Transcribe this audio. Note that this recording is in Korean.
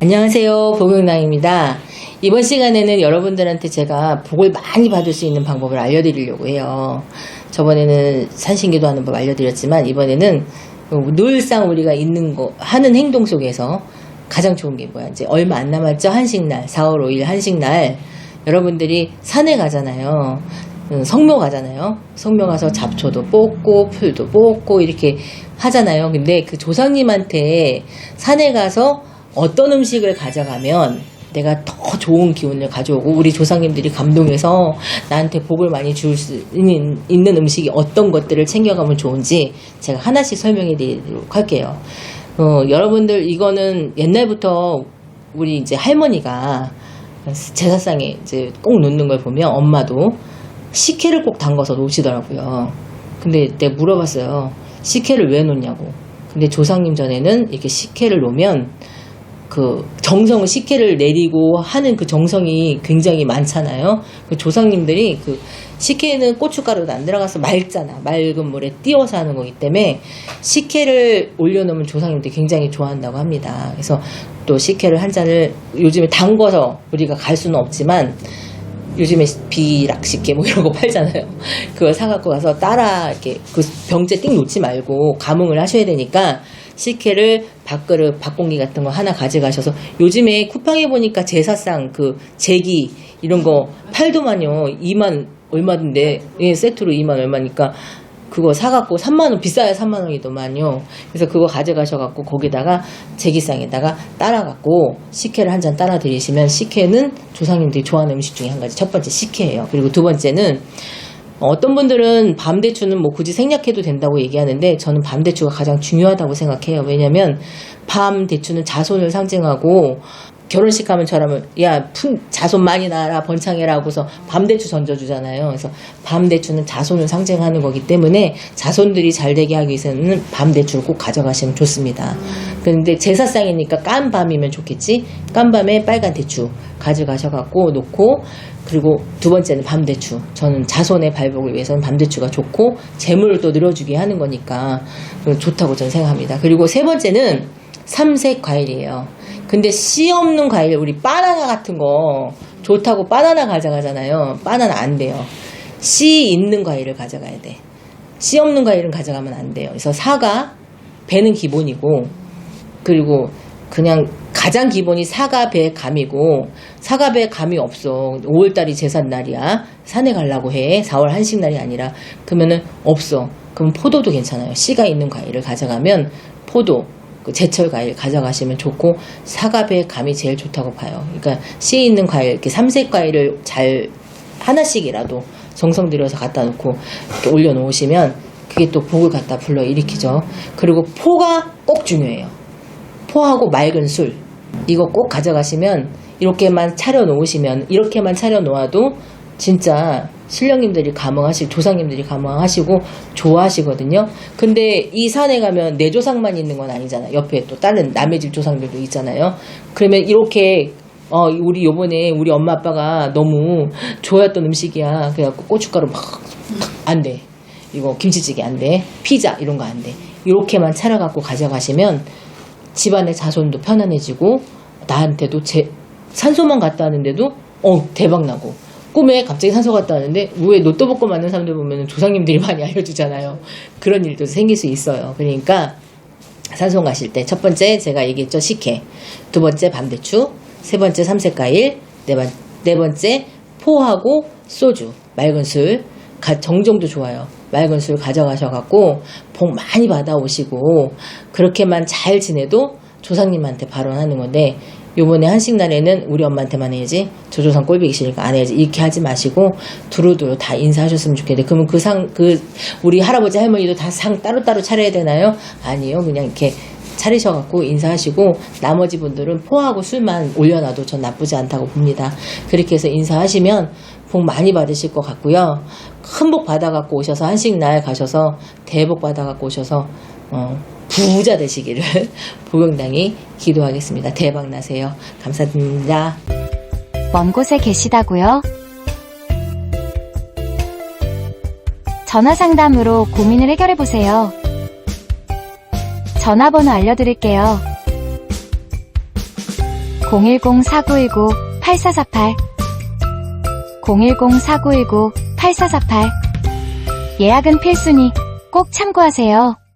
안녕하세요. 복용랑입니다. 이번 시간에는 여러분들한테 제가 복을 많이 받을 수 있는 방법을 알려드리려고 해요. 저번에는 산신기도 하는 법 알려드렸지만 이번에는 늘상 우리가 있는 거 하는 행동 속에서 가장 좋은 게 뭐야? 이제 얼마 안 남았죠? 한식날 4월 5일 한식날 여러분들이 산에 가잖아요. 음, 성묘 가잖아요. 성묘 가서 잡초도 뽑고 풀도 뽑고 이렇게 하잖아요. 근데 그 조상님한테 산에 가서 어떤 음식을 가져가면 내가 더 좋은 기운을 가져오고 우리 조상님들이 감동해서 나한테 복을 많이 줄 수 있는, 있는 음식이 어떤 것들을 챙겨가면 좋은지 제가 하나씩 설명해 드리도록 할게요. 어, 여러분들 이거는 옛날부터 우리 이제 할머니가 제사상에 이제 꼭 놓는 걸 보면 엄마도 식혜를 꼭 담가서 놓으시더라고요. 근데 내가 물어봤어요. 식혜를 왜 놓냐고. 근데 조상님 전에는 이렇게 식혜를 놓으면 그 정성을 식혜를 내리고 하는 그 정성이 굉장히 많잖아요. 그 조상님들이 그 식혜는 고춧가루도 안 들어가서 맑잖아. 맑은 물에 띄워서 하는 거기 때문에 식혜를 올려놓으면 조상님들이 굉장히 좋아한다고 합니다. 그래서 또 식혜를 한 잔을 요즘에 담궈서 우리가 갈 수는 없지만 요즘에 비락식혜 뭐 이런 거 팔잖아요. 그걸 사갖고 가서 따라 이렇게 그 병째 띵 놓지 말고 감응을 하셔야 되니까 식혜를 밥그릇, 밥공기 같은 거 하나 가져가셔서 요즘에 쿠팡에 보니까 제사상 그 제기 이런 거 팔도만요 2만 얼마던데 예, 세트로 2만 얼마니까 그거 사갖고 3만원, 비싸야 3만원이더만요. 그래서 그거 가져가셔갖고 거기다가 제기상에다가 따라갖고 식혜를 한 잔 따라 드리시면 식혜는 조상님들이 좋아하는 음식 중에 한 가지. 첫 번째 식혜예요. 그리고 두 번째는 어떤 분들은 밤대추는 뭐 굳이 생략해도 된다고 얘기하는데 저는 밤대추가 가장 중요하다고 생각해요. 왜냐면 밤대추는 자손을 상징하고 결혼식 가면 저라면 야 푼, 자손 많이 낳아라 번창해라 하고서 밤대추 던져주잖아요. 그래서 밤대추는 자손을 상징하는 거기 때문에 자손들이 잘 되게 하기 위해서는 밤대추를 꼭 가져가시면 좋습니다. 그런데 제사상이니까 깐 밤이면 좋겠지. 깐 밤에 빨간 대추 가져가셔갖고 놓고 그리고 두 번째는 밤대추. 저는 자손의 발복을 위해서는 밤대추가 좋고 재물을 또 늘어주게 하는 거니까 좋다고 저는 생각합니다. 그리고 세 번째는 삼색 과일이에요. 근데 씨 없는 과일, 우리 바나나 같은 거 좋다고 바나나 가져가잖아요. 바나나 안 돼요. 씨 있는 과일을 가져가야 돼. 씨 없는 과일은 가져가면 안 돼요. 그래서 사과, 배는 기본이고, 그리고 그냥 가장 기본이 사과, 배, 감이고, 사과, 배, 감이 없어. 5월 달이 제삿 날이야. 산에 가려고 해. 4월 한식 날이 아니라. 그러면은 없어. 그럼 포도도 괜찮아요. 씨가 있는 과일을 가져가면 포도, 그 제철 과일 가져가시면 좋고 사과배 감이 제일 좋다고 봐요. 그러니까 씨 있는 과일 이렇게 삼색 과일을 잘 하나씩이라도 정성 들여서 갖다 놓고 이렇게 올려 놓으시면 그게 또 복을 갖다 불러 일으키죠. 그리고 포가 꼭 중요해요. 포하고 맑은 술 이거 꼭 가져가시면 이렇게만 차려 놓으시면 이렇게만 차려 놓아도 진짜 신령님들이 감흥하시고 조상님들이 감흥하시고 좋아하시거든요. 근데 이 산에 가면 내 조상만 있는 건 아니잖아요. 옆에 또 다른 남의 집 조상들도 있잖아요. 그러면 이렇게 어 우리 요번에 우리 엄마 아빠가 너무 좋아했던 음식이야. 그래갖고 고춧가루 막 안 돼. 이거 김치찌개 안 돼. 피자 이런 거 안 돼. 이렇게만 차려갖고 가져가시면 집안의 자손도 편안해지고 나한테도 제 산소만 갔다 하는데도 어 대박 나고 꿈에 갑자기 산소 갔다 왔는데 왜 로또 복고 맞는 사람들 보면 조상님들이 많이 알려주잖아요. 그런 일도 생길 수 있어요. 그러니까 산소 가실 때 첫 번째 제가 얘기했죠 식혜, 두 번째 밤대추, 세 번째 삼색과일, 네, 번, 네 번째 포하고 소주, 맑은 술, 가- 정정도 좋아요. 맑은 술 가져가셔갖고 복 많이 받아오시고 그렇게만 잘 지내도 조상님한테 발언하는 건데 요번에 한식날에는 우리 엄마한테만 해야지 저조상 꼴보기 싫으니까 안 해야지 이렇게 하지 마시고 두루두루 다 인사하셨으면 좋겠는데 그러면 그 상 그 우리 할아버지 할머니도 다 상 따로따로 차려야 되나요? 아니요 그냥 이렇게 차리셔갖고 인사하시고 나머지 분들은 포하고 술만 올려놔도 전 나쁘지 않다고 봅니다. 그렇게 해서 인사하시면 복 많이 받으실 것 같고요. 큰 복 받아갖고 오셔서 한식날 가셔서 대복 받아갖고 오셔서 어, 부자 되시기를 보경당이 기도하겠습니다. 대박 나세요. 감사드립니다. 먼 곳에 계시다고요? 전화 상담으로 고민을 해결해 보세요. 전화번호 알려드릴게요. 010-4919-8448 010-4919-8448 예약은 필수니 꼭 참고하세요.